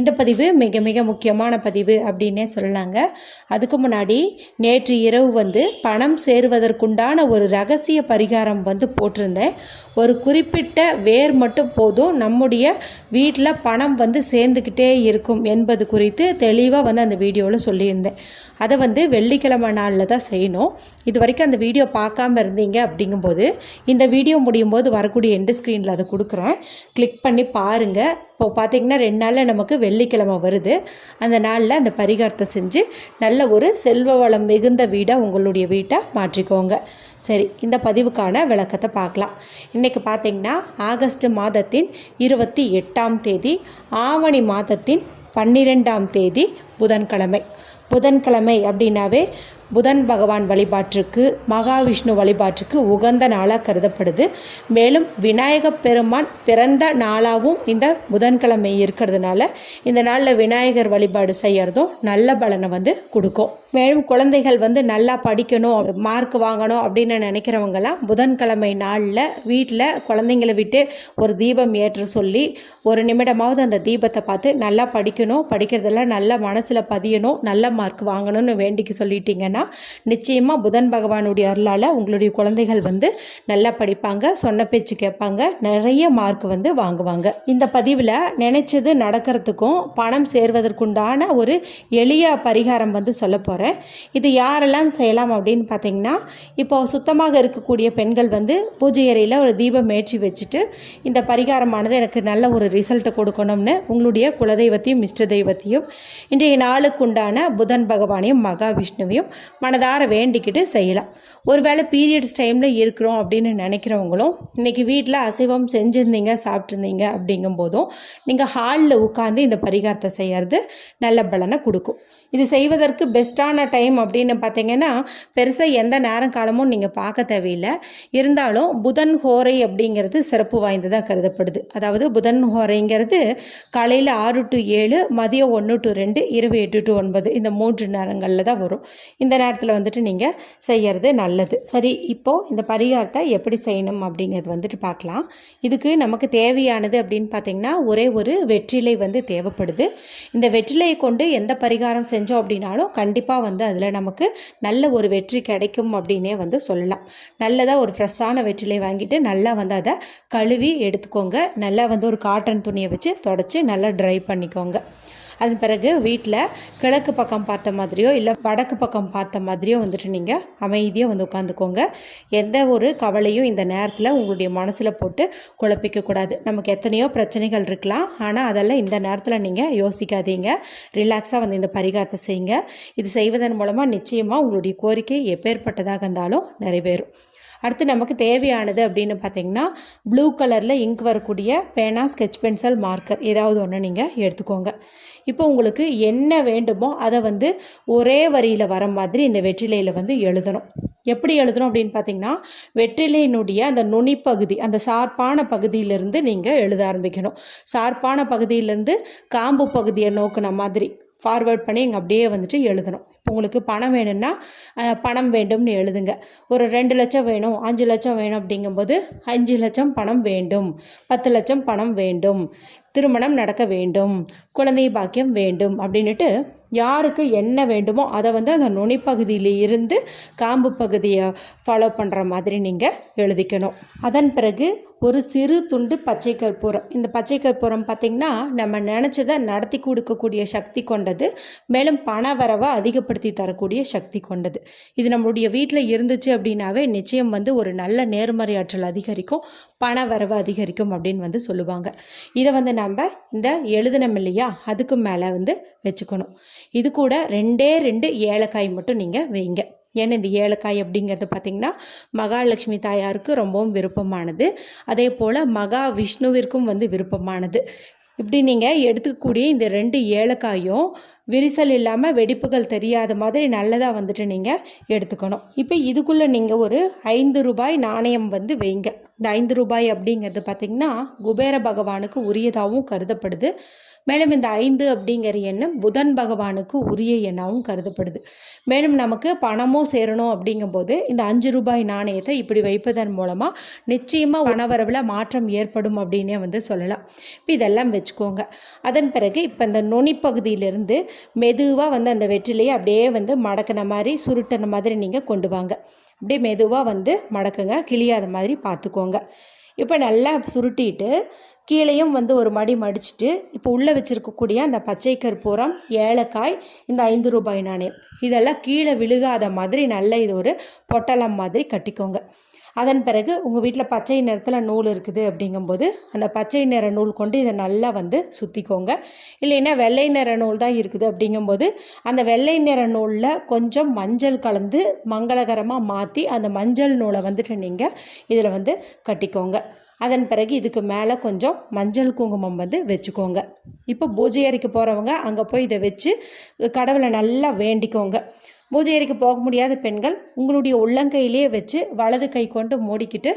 இந்த பதிவு மிக மிக முக்கியமான பதிவு அப்படின்னே சொல்லலாங்க. அதுக்கு முன்னாடி நேற்று இரவு வந்து பணம் சேருவதற்குண்டான ஒரு ரகசிய பரிகாரம் வந்து போட்டிருந்தேன். ஒரு குறிப்பிட்ட வேர் மட்டும் போதும் நம்முடைய வீட்டில் பணம் வந்து சேர்ந்துக்கிட்டே இருக்கும் என்பது குறித்து தெளிவாக வந்து அந்த வீடியோவில் சொல்லியிருந்தேன். அதை வந்து வெள்ளிக்கிழமை நாளில் தான் செய்யணும். இது வரைக்கும் அந்த வீடியோ பார்க்காம இருந்தீங்க அப்படிங்கும்போது இந்த வீடியோ முடியும் போது வரக்கூடிய எண்டு ஸ்க்ரீனில் அதை கொடுக்குறேன். கிளிக் பண்ணி பாருங்கள் இப்போ பார்த்தீங்கன்னா ரெண்டு நாளில் நமக்கு வெள்ளிக்கிழமை வருது. அந்த நாளில் அந்த பரிகாரத்தை செஞ்சு நல்ல ஒரு செல்வ வளம் மிகுந்த வீடாக உங்களுடைய வீட்டை மாற்றிக்கோங்க. சரி இந்த பதிவுக்கான விளக்கத்தை பார்க்கலாம். இன்றைக்கி பார்த்தீங்கன்னா ஆகஸ்ட் மாதத்தின் இருபத்தி எட்டாம் தேதி ஆவணி மாதத்தின் பன்னிரெண்டாம் தேதி புதன்கிழமை. புதன்கிழமை அப்படின்னாவே புதன் பகவான் வழிபாட்டிற்கு மகாவிஷ்ணு வழிபாட்டிற்கு உகந்த நாளாக கருதப்படுது. மேலும் விநாயக பெருமான் பிறந்த நாளாகவும் இந்த புதன்கிழமை இருக்கிறதுனால இந்த நாளில் விநாயகர் வழிபாடு செய்கிறதும் நல்ல பலனை வந்து கொடுக்கும். மேலும் குழந்தைகள் வந்து நல்லா படிக்கணும் மார்க் வாங்கணும் அப்படின்னு நினைக்கிறவங்கலாம் புதன்கிழமை நாளில் வீட்டில் குழந்தைங்களை விட்டு ஒரு தீபம் ஏற்ற சொல்லி ஒரு நிமிடமாவது அந்த தீபத்தை பார்த்து நல்லா படிக்கணும் படிக்கிறதெல்லாம் நல்லா மனசில் பதியணும் நல்ல மார்க் வாங்கணும்னு வேண்டிக்கு சொல்லிட்டீங்கன்னா நிச்சயமாக புதன் பகவானுடைய அருளால் உங்களுடைய குழந்தைகள் வந்து நல்லா படிப்பாங்க சொன்ன பேச்சு கேட்பாங்க நிறைய மார்க் வந்து வாங்குவாங்க. இந்த பதிவில் நினைச்சது நடக்கிறதுக்கும் பணம் சேர்வதற்குண்டான ஒரு எளிய பரிகாரம் வந்து சொல்ல போகிறேன் இது யாரெல்லாம் செய்யலாம் அப்படின்னு பார்த்தீங்கன்னா இப்போ சுத்தமாக இருக்கக்கூடிய பெண்கள் வந்து பூஜை அறையில் ஒரு தீபம் ஏற்றி வச்சுட்டு இந்த பரிகாரமானது எனக்கு நல்ல ஒரு ரிசல்ட்டை கொடுக்கணும்னு உங்களுடைய குலதெய்வத்தையும் இஷ்ட தெய்வத்தையும் இன்றைய நாளுக்குண்டான புதன் பகவானையும் மகாவிஷ்ணுவையும் மனதார வேண்டிக்கிட்டு செய்யலாம். ஒருவேளை பீரியட்ஸ் டைமில் இருக்கிறோம் அப்படின்னு நினைக்கிறவங்களும் இன்றைக்கி வீட்டில் அசைவம் செஞ்சுருந்தீங்க சாப்பிட்ருந்தீங்க அப்படிங்கும்போதும் நீங்கள் ஹாலில் உட்காந்து இந்த பரிகாரத்தை செய்கிறது நல்ல பலனை கொடுக்கும். இது செய்வதற்கு பெஸ்ட்டான டைம் அப்படின்னு பார்த்தீங்கன்னா பெருசாக எந்த நேரம் காலமும் நீங்கள் பார்க்க தேவையில்லை. இருந்தாலும் புதன் ஹோரை அப்படிங்கிறது சிறப்பு வாய்ந்ததாக கருதப்படுது. அதாவது புதன் ஹோரைங்கிறது காலையில் ஆறு டு ஏழு மதியம் ஒன்று டு ரெண்டு இரவு எட்டு டு ஒன்பது இந்த மூன்று நேரங்களில் தான் வரும். இந்த நேரத்தில் வந்துட்டு நீங்கள் செய்கிறது நல்லது. சரி இப்போது இந்த பரிகாரத்தை எப்படி செய்யணும் அப்படிங்கிறது வந்துட்டு பார்க்கலாம் இதுக்கு நமக்கு தேவையானது அப்படின்னு பார்த்தீங்கன்னா ஒரே ஒரு வெற்றிலை வந்து தேவைப்படுது. இந்த வெற்றிலையை கொண்டு எந்த பரிகாரம் செஞ்சோம் அப்படின்னாலும் கண்டிப்பாக வந்து அதில் நமக்கு நல்ல ஒரு வெற்றி கிடைக்கும் அப்படின்னே வந்து சொல்லலாம். நல்லதாக ஒரு ஃப்ரெஷ்ஷான வெற்றிலை வாங்கிட்டு நல்லா வந்து அதை கழுவி எடுத்துக்கோங்க. நல்லா வந்து ஒரு காட்டன் துணியை வச்சு தொடச்சி நல்லா ட்ரை பண்ணிக்கோங்க. அதன் பிறகு வீட்டில் கிழக்கு பக்கம் பார்த்த மாதிரியோ இல்லை வடக்கு பக்கம் பார்த்த மாதிரியோ வந்துட்டு நீங்கள் அமைதியாக வந்து உட்காந்துக்கோங்க. எந்த ஒரு கவலையும் இந்த நேரத்தில் உங்களுடைய மனசில் போட்டு குழப்பிக்கக்கூடாது நமக்கு எத்தனையோ பிரச்சனைகள் இருக்கலாம். ஆனால் அதெல்லாம் இந்த நேரத்தில் நீங்கள் யோசிக்காதீங்க. ரிலாக்ஸாக வந்து இந்த பரிகாரத்தை செய்யுங்க. இது செய்வதன் மூலமாக நிச்சயமாக உங்களுடைய கோரிக்கை எப்பேற்பட்டதாக இருந்தாலும் நிறைவேறும். அடுத்து நமக்கு தேவையானது அப்படின்னு பார்த்தீங்கன்னா ப்ளூ கலரில் இங்க் வரக்கூடிய பேனா ஸ்கெச் பென்சில் மார்க்கர் ஏதாவது ஒன்று நீங்கள் எடுத்துக்கோங்க. இப்போ உங்களுக்கு என்ன வேண்டுமோ அதை வந்து ஒரே வரியில் வர மாதிரி இந்த வெற்றிலையில் வந்து எழுதணும். எப்படி எழுதணும் அப்படின்னு பார்த்தீங்கன்னா வெற்றிலையினுடைய அந்த நுனிப்பகுதி அந்த சார்பான பகுதியிலிருந்து நீங்கள் எழுத ஆரம்பிக்கணும். சார்பான பகுதியிலேருந்து காம்பு பகுதியை நோக்கின மாதிரி ஃபார்வேர்ட் பண்ணி இங்கே அப்படியே வந்துட்டு எழுதணும். இப்போ உங்களுக்கு பணம் வேணும்னா பணம் வேண்டும்னு எழுதுங்க. ஒரு ரெண்டு லட்சம் வேணும் அஞ்சு லட்சம் வேணும் அப்படிங்கும்போது அஞ்சு லட்சம் பணம் வேண்டும் பத்து லட்சம் பணம் வேண்டும் திருமணம் நடக்க வேண்டும் குழந்தை பாக்கியம் வேண்டும் அப்படின்னுட்டு யாருக்கு என்ன வேண்டுமோ அதை வந்து அந்த நுனிப்பகுதியில் இருந்து காம்பு பகுதியை ஃபாலோ பண்ணுற மாதிரி நீங்கள் எழுதிக்கணும். அதன் பிறகு ஒரு சிறு துண்டு பச்சை கற்பூரம். இந்த பச்சை கற்பூரம் பார்த்திங்கன்னா நம்ம நினச்சதை நடத்தி கொடுக்கக்கூடிய சக்தி கொண்டது. மேலும் பண வரவை அதிகப்படுத்தி தரக்கூடிய சக்தி கொண்டது. இது நம்மளுடைய வீட்டில் இருந்துச்சு அப்படின்னாவே நிச்சயம் வந்து ஒரு நல்ல நேர்மறை ஆற்றல் அதிகரிக்கும் பண வரவு அதிகரிக்கும் அப்படின்னு வந்து சொல்லுவாங்க. இதை வந்து நம்ம இந்த எழுதினம் இல்லையா? அதுக்கு மேலே வந்து வச்சுக்கணும். இது கூட ரெண்டே ரெண்டு ஏலக்காய் மட்டும் நீங்கள் வைங்க. ஏன்னா இந்த ஏலக்காய் அப்படிங்கிறது பார்த்திங்கன்னா மகாலட்சுமி தாயாருக்கு ரொம்பவும் விருப்பமானது. அதே போல் மகா விஷ்ணுவிற்கும் வந்து விருப்பமானது. இப்படி நீங்கள் எடுத்துக்கக்கூடிய இந்த ரெண்டு ஏலக்காயும் விரிசல் இல்லாமல் வெடிப்புகள் தெரியாத மாதிரி நல்லதாக வந்துட்டு நீங்கள் எடுத்துக்கணும். இப்போ இதுக்குள்ளே நீங்கள் ஒரு ஐந்து ரூபாய் நாணயம் வந்து வைங்க. இந்த ஐந்து ரூபாய் அப்படிங்கிறது பார்த்திங்கன்னா குபேர பகவானுக்கு உரியதாகவும் கருதப்படுது. மேலும் இந்த ஐந்து அப்படிங்கிற எண்ணம் புதன் பகவானுக்கு உரிய எண்ணாகவும் கருதப்படுது. மேலும் நமக்கு பணமும் சேரணும் அப்படிங்கும்போது இந்த அஞ்சு ரூபாய் நாணயத்தை இப்படி வைப்பதன் மூலமாக நிச்சயமாக உணவரவில் மாற்றம் ஏற்படும் அப்படின்னே வந்து சொல்லலாம். இப்போ இதெல்லாம் வச்சுக்கோங்க. அதன் பிறகு இப்போ இந்த நுனிப்பகுதியிலிருந்து மெதுவாக வந்து அந்த வெற்றிலையை அப்படியே வந்து மடக்கின மாதிரி சுருட்டின மாதிரி நீங்கள் கொண்டு வாங்க. அப்படியே மெதுவாக வந்து மடக்குங்க கிளியாத மாதிரி பார்த்துக்கோங்க இப்போ நல்லா சுருட்டிட்டு கீழேயும் வந்து ஒரு மடி மடிச்சுட்டு இப்போ உள்ளே வச்சுருக்கக்கூடிய அந்த பச்சை கற்பூரம் ஏலக்காய் இந்த ஐந்து ரூபாய் நாணயம் இதெல்லாம் கீழே விழுகாத மாதிரி நல்ல இது ஒரு பொட்டலம் மாதிரி கட்டிக்கோங்க. அதன் பிறகு உங்கள் வீட்டில் பச்சை நிறத்தில் நூல் இருக்குது அப்படிங்கும்போது அந்த பச்சை நிற நூல் கொண்டு இதை நல்லா வந்து சுற்றிக்கோங்க இல்லைன்னா வெள்ளை நிற நூல் தான் இருக்குது அப்படிங்கும்போது அந்த வெள்ளை நிற நூலில் கொஞ்சம் மஞ்சள் கலந்து மங்களகரமாக மாற்றி அந்த மஞ்சள் நூலை வந்துட்டு நீங்கள் இதில் வந்து கட்டிக்கோங்க. அதன் பிறகு இதுக்கு மேலே கொஞ்சம் மஞ்சள் குங்குமம் வந்து வச்சுக்கோங்க. இப்போ பூஜை அறைக்கு போகிறவங்க அங்கே போய் இதை வச்சு கடவுளை நல்லா வேண்டிக்கோங்க. பூஜை அறைக்கு போக முடியாத பெண்கள் உங்களுடைய உள்ளங்கையிலேயே வச்சு வலது கை கொண்டு மூடிக்கிட்டு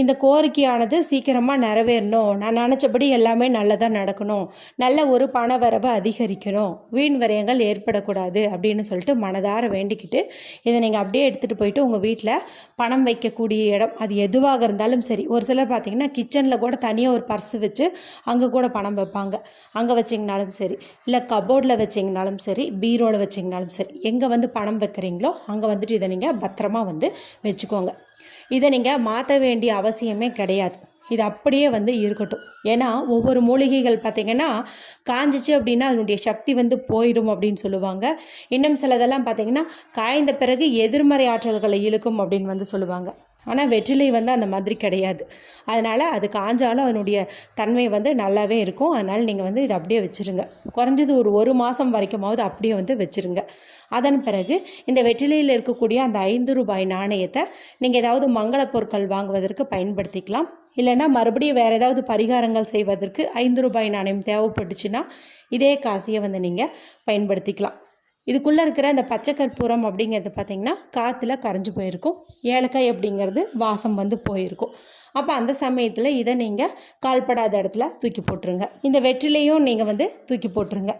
இந்த கோரிக்கையானது சீக்கிரமாக நிறைவேறணும். நான் நினச்சபடி எல்லாமே நல்லதாக நடக்கணும். நல்ல ஒரு பண வரவு அதிகரிக்கணும். வீண் விரயங்கள் ஏற்படக்கூடாது அப்படின்னு சொல்லிட்டு மனதார வேண்டிக்கிட்டு இதை நீங்கள் அப்படியே எடுத்துகிட்டு போயிட்டு உங்கள் வீட்டில் பணம் வைக்கக்கூடிய இடம் அது எதுவாக இருந்தாலும் சரி. ஒரு சிலர் பார்த்தீங்கன்னா கிச்சனில் கூட தனியாக ஒரு பர்ஸ் வச்சு அங்கே கூட பணம் வைப்பாங்க. அங்கே வச்சிங்கனாலும் சரி இல்லை கபோர்டில் வச்சிங்கனாலும் சரி பீரோவில் வச்சிங்கனாலும் சரி எங்கே வந்து பணம் வைக்கிறீங்களோ அங்கே வந்துட்டு இதை நீங்கள் பத்திரமா வந்து வச்சுக்கோங்க. இதை நீங்கள் மாற்ற வேண்டிய அவசியமே கிடையாது. இது அப்படியே வந்து இருக்கட்டும். ஏன்னா ஒவ்வொரு மூலிகைகள் பார்த்திங்கன்னா காஞ்சிச்சு அப்படின்னா அதனுடைய சக்தி வந்து போயிடும் அப்படின்னு சொல்லுவாங்க. இன்னும் சிலதெல்லாம் பார்த்திங்கன்னா காய்ந்த பிறகு எதிர்மறை ஆற்றல்களை இழுக்கும் அப்படின்னு வந்து சொல்லுவாங்க. ஆனால் வெற்றிலை வந்து அந்த மாதிரி கிடையாது. அதனால் அது காஞ்சாலும் அதனுடைய தன்மை வந்து நல்லாவே இருக்கும். அதனால் நீங்கள் வந்து இதை அப்படியே வச்சுருங்க. குறைஞ்சது ஒரு ஒரு மாதம் வரைக்குமாவது அப்படியே வந்து வச்சுருங்க. அதன் பிறகு இந்த வெற்றிலையில் இருக்கக்கூடிய அந்த ஐந்து ரூபாய் நாணயத்தை நீங்கள் ஏதாவது மங்கள பொருட்கள் வாங்குவதற்கு பயன்படுத்திக்கலாம். இல்லைன்னா மறுபடியும் வேறு ஏதாவது பரிகாரங்கள் செய்வதற்கு ஐந்து ரூபாய் நாணயம் தேவைப்பட்டுச்சுன்னா இதே காசியை வந்து நீங்கள் பயன்படுத்திக்கலாம். இதுக்குள்ளே இருக்கிற அந்த பச்சை கற்பூரம் அப்படிங்கிறது பார்த்திங்கன்னா காற்றுல கரைஞ்சி போயிருக்கும். ஏலக்காய் அப்படிங்கிறது வாசம் வந்து போயிருக்கும். அப்போ அந்த சமயத்தில் இதை நீங்கள் கால்படாத இடத்துல தூக்கி போட்டுருங்க. இந்த வெற்றிலையும் நீங்கள் வந்து தூக்கி போட்டுருங்க.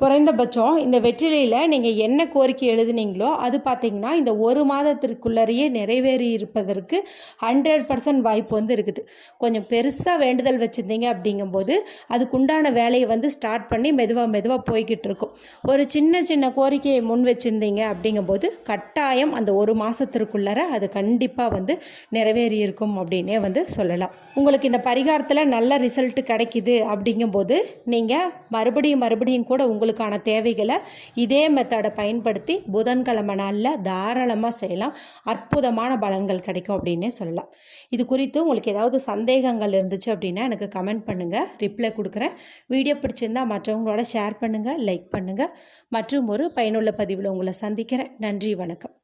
குறைந்தபட்சம் இந்த வெற்றிலையில் நீங்கள் என்ன கோரிக்கை எழுதுனீங்களோ அது பார்த்தீங்கன்னா இந்த ஒரு மாதத்திற்குள்ளரையே நிறைவேறி இருப்பதற்கு ஹண்ட்ரட் பர்சன்ட் வாய்ப்பு வந்து இருக்குது. கொஞ்சம் பெருசாக வேண்டுதல் வச்சுருந்தீங்க அப்படிங்கும்போது அதுக்குண்டான வேலையை வந்து ஸ்டார்ட் பண்ணி மெதுவாக மெதுவாக போய்கிட்டு இருக்கும். ஒரு சின்ன சின்ன கோரிக்கையை முன் வச்சுருந்தீங்க அப்படிங்கும்போது கட்டாயம் அந்த ஒரு மாதத்திற்குள்ளார அது கண்டிப்பாக வந்து நிறைவேறி இருக்கும் அப்படின்னே வந்து சொல்லலாம். உங்களுக்கு இந்த பரிகாரத்தில் நல்ல ரிசல்ட் கிடைக்குது அப்படிங்கும்போது நீங்கள் மறுபடியும் மறுபடியும் கூட உங்களுக்கு உங்களுக்கான தேவைகளை இதே மெத்தடை பயன்படுத்தி புதன்கிழமை நாளில் தாராளமாக செய்யலாம். அற்புதமான பலன்கள் கிடைக்கும் அப்படின்னே சொல்லலாம். இது குறித்து உங்களுக்கு ஏதாவது சந்தேகங்கள் இருந்துச்சு அப்படின்னா எனக்கு கமெண்ட் பண்ணுங்கள் ரிப்ளை கொடுக்குறேன். வீடியோ பிடிச்சிருந்தால் மற்றவங்களோட ஷேர் பண்ணுங்கள் லைக் பண்ணுங்கள் மற்றும் ஒரு பயனுள்ள பதிவில் உங்களை சந்திக்கிறேன். நன்றி வணக்கம்.